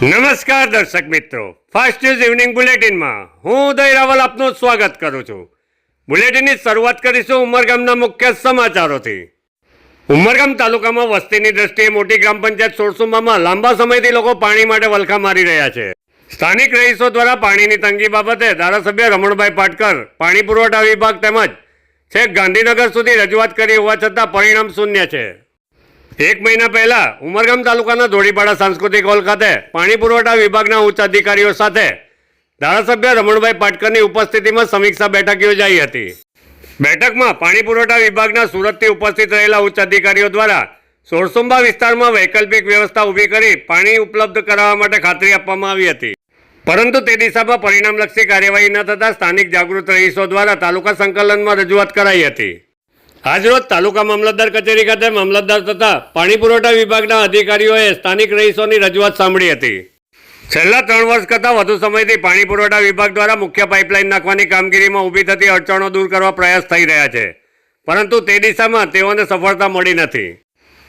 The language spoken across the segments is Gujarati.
નમસ્કાર દર્શક મિત્રો. ફાસ્ટ ન્યૂઝ ઇવનિંગ બુલેટિનમાં હું ઉદય રાવલ આપનું સ્વાગત કરું છું. બુલેટિનની શરૂઆત કરીશું ઉમરગામના મુખ્ય સમાચારોથી. ઉમરગામ તાલુકામાં વસ્તીની દ્રષ્ટિએ મોટી ગ્રામ પંચાયત સોળસુમામાં લાંબા સમયથી લોકો પાણી માટે વલખા મારી રહ્યા છે. સ્થાનિક રહીશો દ્વારા પાણીની તંગી બાબતે ધારાસભ્ય રમણભાઈ પાટકર, પાણી પુરવઠા વિભાગ તેમજ છેક ગાંધીનગર સુધી રજૂઆત કરી હોવા છતાં પરિણામ શૂન્ય છે. એક મહિના પહેલા ઉમરગામ તાલુકાના ધોળીપાડા સાંસ્કૃતિક હોલ ખાતે પાણી પુરવઠા વિભાગના ઉચ્ચ અધિકારીઓ સાથે ધારાસભ્ય રમણભાઈ પાટકરની ઉપસ્થિતિમાં સમીક્ષા બેઠક યોજાઈ હતી. બેઠકમાં પાણી પુરવઠા વિભાગના સુરતથી ઉપસ્થિત રહેલા ઉચ્ચ અધિકારીઓ દ્વારા સોરસુંબા વિસ્તારમાં વૈકલ્પિક વ્યવસ્થા ઊભી કરી પાણી ઉપલબ્ધ કરાવવા માટે ખાતરી આપવામાં આવી હતી. પરંતુ તે દિશામાં પરિણામલક્ષી કાર્યવાહી ન થતાં સ્થાનિક જાગૃત રહીશો દ્વારા તાલુકા સંકલનમાં રજૂઆત કરાઈ હતી. આજરોજ તાલુકા મામલતદાર કચેરી ખાતે મામલતદાર તથા પાણી પુરવઠા વિભાગના અધિકારીઓએ સ્થાનિક રહીશોની રજૂઆત સાંભળી હતી. છેલ્લા ત્રણ વર્ષ કરતાં વધુ સમયથી પાણી પુરવઠા વિભાગ દ્વારા મુખ્ય પાઇપલાઇન નાખવાની કામગીરીમાં ઊભી થતી અડચણો દૂર કરવા પ્રયાસ થઈ રહ્યા છે. પરંતુ તે દિશામાં તેઓને સફળતા મળી નથી.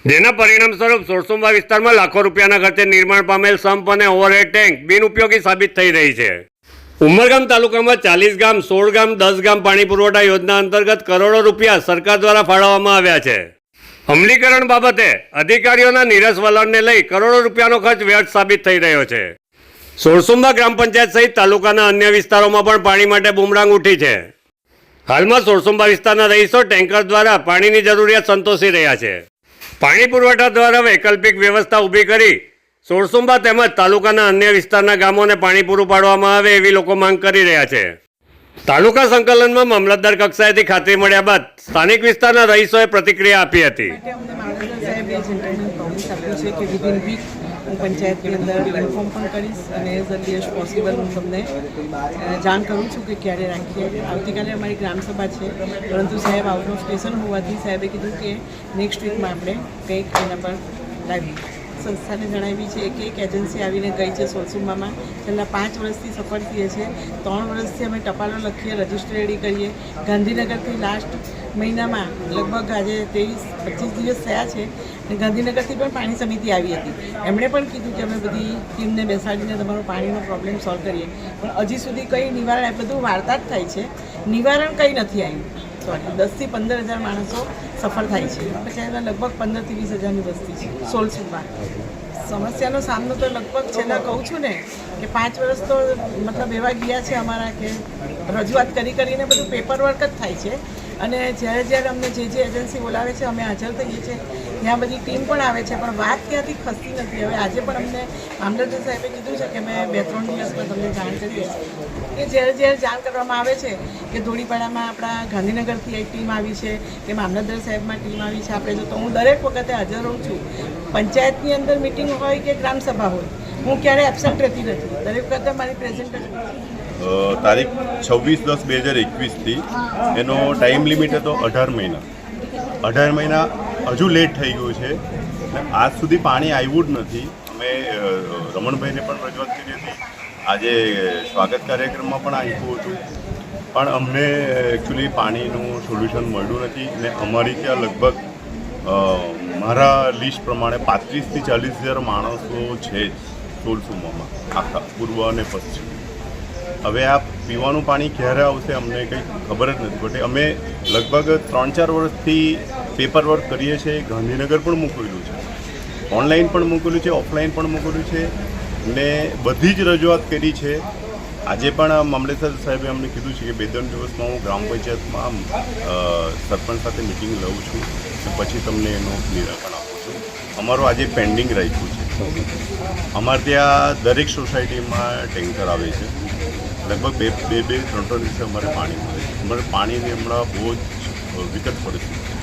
જેના પરિણામ સ્વરૂપ સોરસુંબા વિસ્તારમાં લાખો રૂપિયાના ખર્ચે નિર્માણ પામેલ સંપ અને ઓવરહેડ ટેન્ક બિનઉપયોગી સાબિત થઈ રહી છે. ઉમરગામ તાલુકામાં ચાલીસ ગામ, સોળ ગામ, દસ ગામ પાણી પુરવઠા યોજના અંતર્ગત કરોડો રૂપિયા સરકાર દ્વારા ફાળવવામાં આવ્યા છે. અમલીકરણ બાબતે અધિકારીઓના નીરસ વલણને લઈ કરોડો રૂપિયાનો ખર્ચ વ્યર્થ સાબિત થઈ રહ્યો છે. સોરસુંબા ગ્રામ પંચાયત સહિત તાલુકાના અન્ય વિસ્તારોમાં પણ પાણી માટે બુમરાંગ ઉઠી છે. હાલમાં સોરસુંબા વિસ્તારના રહીશો ટેન્કર દ્વારા પાણીની જરૂરિયાત સંતોષી રહ્યા છે. પાણી પુરવઠા દ્વારા વૈકલ્પિક વ્યવસ્થા ઊભી કરી સોરસુંબા તેમજ તાલુકાના અન્ય વિસ્તારના ગામોને પાણી પૂરું પાડવામાં આવે એવી લોકો માંગ કરી રહ્યા છે. તાલુકા સંકલનમાં મામલતદાર કક્ષાએથી ખાતરી મળ્યા બાદ સ્થાનિક વિસ્તારના રહીશોએ પ્રતિક્રિયા આપી હતી. પંચાયતની અંદર ઇન્ફોર્મ પણ કરીશ અને એઝ અર્લી એઝ પોસિબલ હું તમને જાણ કરું છું કે ક્યારે રાખીએ. આવતીકાલે અમારી ગ્રામસભા છે, પરંતુ સાહેબ આઉટ ઓફ સ્ટેશન હોવાથી સાહેબે કીધું કે નેક્સ્ટ વીકમાં આપણે કંઈક એના પર લાવીએ સંસ્થાને જણાવી છે કે એક એજન્સી આવીને ગઈ છે સોલસુંબામાં. છેલ્લા પાંચ વર્ષથી સફળ થઈએ છે ત્રણ વર્ષથી અમે ટપાલો લખીએ, રજિસ્ટર રેડી કરીએ. ગાંધીનગરથી લાસ્ટ મહિનામાં લગભગ આજે ત્રેવીસ, પચીસ દિવસ થયા છે અને ગાંધીનગરથી પણ પાણી સમિતિ આવી હતી. એમણે પણ કીધું કે અમે બધી ટીમને બેસાડીને તમારો પાણીનો પ્રોબ્લેમ સોલ્વ કરીએ. પણ હજી સુધી કંઈ નિવારણ, એ બધું વાર્તા જ થાય છે. નિવારણ કંઈ નથી આવ્યું. સોરી દસથી પંદર હજાર માણસો સફળ થાય છે. એટલે લગભગ પંદરથી વીસ હજારની વસ્તી છે સોળસુમાં સમસ્યાનો સામનો તો લગભગ છેલ્લા કહું છું ને, કે પાંચ વર્ષ તો મતલબ એવા ગયા છે અમારા કે રજૂઆત કરી કરીને બધું પેપર વર્ક જ થાય છે. અને જ્યારે જ્યારે અમને જે જે એજન્સી બોલાવે છે અમે હાજર થઈએ છીએ. ત્યાં બધી ટીમ પણ આવે છે પણ વાત ક્યાંથી ખસતી નથી. હવે આજે પણ અમને મામલતદાર સાહેબે કીધું છે કે મેં બે ત્રણ દિવસમાં તમને જાણ કરી કે જ્યારે જ્યારે જાણ કરવામાં આવે છે કે ધોળીપાડામાં આપણા ગાંધીનગરથી એક ટીમ આવી છે કે મામલતદાર સાહેબમાં ટીમ આવી છે આપણે જો તો હું દરેક વખતે હાજર રહું છું. પંચાયતની અંદર મિટિંગ હોય કે ગ્રામસભા હોય હું ક્યારેય એબસન્ટ રહેતી નથી. દરેક વખતે મારી પ્રેઝન્ટ જ હોય છે. અ, તારીખ છવ્વીસ દસ બે હજાર એકવીસથી એનો ટાઈમ લિમિટ હતો અઢાર મહિના. અઢાર મહિના હજુ લેટ થઈ ગયું છે. આજ સુધી પાણી આવ્યું જ નથી. અમે રમણભાઈને પણ રજૂઆત કરી હતી. આજે સ્વાગત કાર્યક્રમમાં પણ આવ્યું હતું પણ અમને એકચ્યુઅલી પાણીનું સોલ્યુશન મળ્યું નથી. ને અમારી ત્યાં લગભગ મારા લિસ્ટ પ્રમાણે પાંત્રીસથી ચાલીસ હજાર માણસો છે સોલસુમામાં આખા પૂર્વ અને પશ્ચિમ. હવે આ પીવાનું પાણી ક્યારે આવશે અમને કંઈ ખબર જ નથી. પડતી અમે લગભગ ત્રણ ચાર વર્ષથી પેપર વર્ક કરીએ છીએ. ગાંધીનગર પણ મોકલેલું છે. ઓનલાઈન પણ મોકલ્યું છે ઓફલાઈન પણ મોકલ્યું છે. ને બધી જ રજૂઆત કરી છે. આજે પણ મામલેસર સાહેબે અમને કીધું છે કે બે ત્રણ દિવસમાં હું ગ્રામ પંચાયતમાં સરપંચ સાથે મિટિંગ લઉં છું. પછી તમને એનું નિરાકરણ આપું છું. અમારું આજે પેન્ડિંગ રાખ્યું છે. અમારે ત્યાં દરેક સોસાયટીમાં ટેન્કર આવે છે. લગભગ બે બે બે ત્રણ ત્રણ અમારે પાણી મળે છે. અમારે પાણીની હમણાં બહુ જ વિકટ પરિસ્થિતિ છે.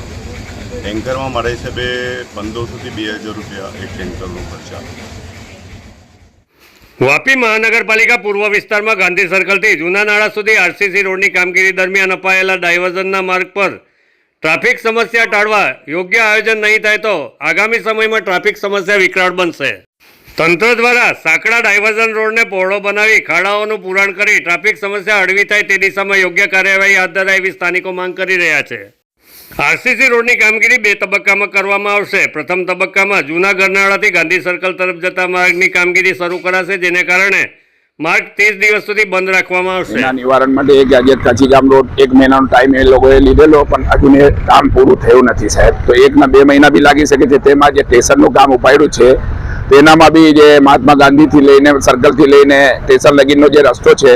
ટેન્કરમાં મારા હિસાબે પંદરસોથી બે હજાર રૂપિયા એક ટેન્કરનો ખર્ચા વાપી મહાનગરપાલિકા પૂર્વ વિસ્તારમાં ગાંધી સર્કલથી જૂના નાળા સુધી આરસીસી રોડની કામગીરી દરમિયાન અપાયેલા ડાયવર્ઝનના માર્ગ પર ટ્રાફિક સમસ્યા ટાળવા યોગ્ય આયોજન નહીં થાય તો આગામી સમયમાં ટ્રાફિક સમસ્યા વિકરાળ બનશે. તંત્ર દ્વારા સાંકડા ડાયવર્ઝન રોડને પહોળો બનાવી, ખાડાઓનું પુરાણ કરી, ટ્રાફિક સમસ્યા હળવી થાય તે દિશામાં યોગ્ય કાર્યવાહી હાથ ધરાય એવી સ્થાનિકો માંગ કરી રહ્યા છે. આરસીસી રોડની કામગીરી બે તબક્કામાં કરવામાં આવશે. પ્રથમ તબક્કામાં જૂના ગરનાળાથી ગાંધી સર્કલ તરફ જતા માર્ગની કામગીરી શરૂ કરાશે, જેને કારણે માર્ગ ત્રીસ દિવસ સુધી બંધ રાખવામાં આવશે. નિવારણ માટે એક જાગીર કાચી ગામ રોડ, એક મહિનાનો ટાઈમ એ લોકોએ લીધેલો, પણ હજુ એ કામ પૂરું થયું નથી સાહેબ. તો એકના બે મહિના બી લાગી શકે છે. તેમાં જે સ્ટેશનનું કામ ઉપાડ્યું છે તેનામાં બી જે મહાત્મા ગાંધીથી લઈને, સર્કલથી લઈને સ્ટેશન લગીનનો જે રસ્તો છે,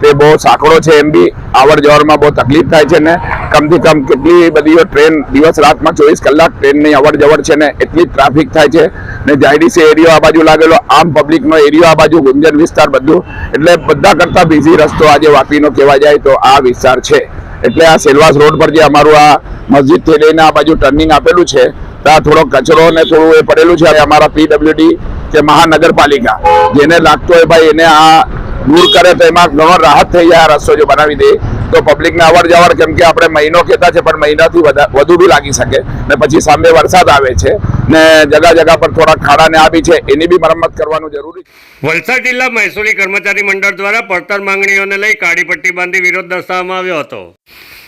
તે બહુ સાંકડો છે એમ બી આવર જવરમાં બહુ તકલીફ થાય છે ને કમથી કમ કેટલી બધી ટ્રેન દિવસ રાતમાં ચોવીસ કલાક ટ્રેનની અવર જવર છે ને એટલી ટ્રાફિક થાય છે ને જાયડીસી એરિયો આ બાજુ લાગેલો, આમ પબ્લિકનો એરિયો આ બાજુ ગુંજન વિસ્તાર બધું, એટલે બધા કરતાં બિઝી રસ્તો આજે વાપીનો કહેવા જાય તો આ વિસ્તાર છે. એટલે આ સેલવાસ રોડ પર જે અમારું આ મસ્જિદથી લઈને આ બાજુ ટર્નિંગ આપેલું છે ત્યાં થોડો કચરો ને થોડું એ પડેલું છે. અમારા પીડબ્લ્યુડી કે મહાનગરપાલિકા, જેને લાગતો હોય ભાઈ, એને આ દૂર કરે તો એમાં ઘણો રાહત થઈ જાય રસ્તો જો બનાવી દે. તો પબ્લિકને અવર જવર કેમ કે આપણે મહિનો કહેતા છે, પણ મહિનાથી વધુ બી લાગી શકે. ને પછી સામે વરસાદ આવે છે. ને જગા જગા પર થોડા ખાડા ને આપી છે, એની બી મરમ્મત કરવાનું જરૂરી છે. વલસાડ જિલ્લા મહેસૂલી કર્મચારી મંડળ દ્વારા પડતર માંગણીઓને લઈ કાળી પટ્ટી બાંધી વિરોધ દર્શાવવામાં આવ્યો હતો.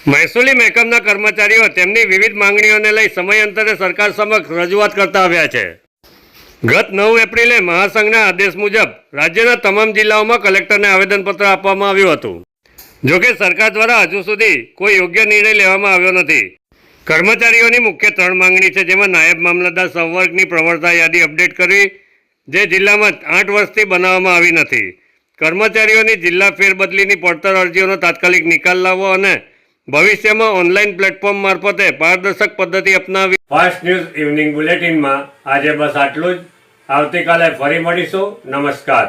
મહેસૂલી મહેકમના કર્મચારીઓ તેમની વિવિધ માંગણીઓને લઈ સમયાંતરે સરકાર સમક્ષ રજૂઆત કરતા આવ્યા છે. ગત નવ એપ્રિલે મહાસંઘના આદેશ મુજબ રાજ્યના તમામ જિલ્લાઓમાં કલેક્ટરને આવેદનપત્ર આપવામાં આવ્યું હતું. જોકે સરકાર દ્વારા હજુ સુધી કોઈ યોગ્ય નિર્ણય લેવામાં આવ્યો નથી. કર્મચારીઓની મુખ્ય ત્રણ માંગણી છે, જેમાં નાયબ મામલતદાર સંવર્ગની પ્રવર્તા યાદી અપડેટ કરવી, જે જિલ્લામાં આઠ વર્ષથી બનાવવામાં આવી નથી. કર્મચારીઓની જિલ્લા ફેરબદલીની પડતર અરજીઓનો તાત્કાલિક નિકાલ લાવવો અને ભવિષ્યમાં ઓનલાઈન પ્લેટફોર્મ મારફતે પારદર્શક પદ્ધતિ અપનાવી ફાસ્ટ ન્યૂઝ ઇવનિંગ બુલેટિનમાં આજે બસ આટલું જ. આવતીકાલે ફરી મળીશું. નમસ્કાર.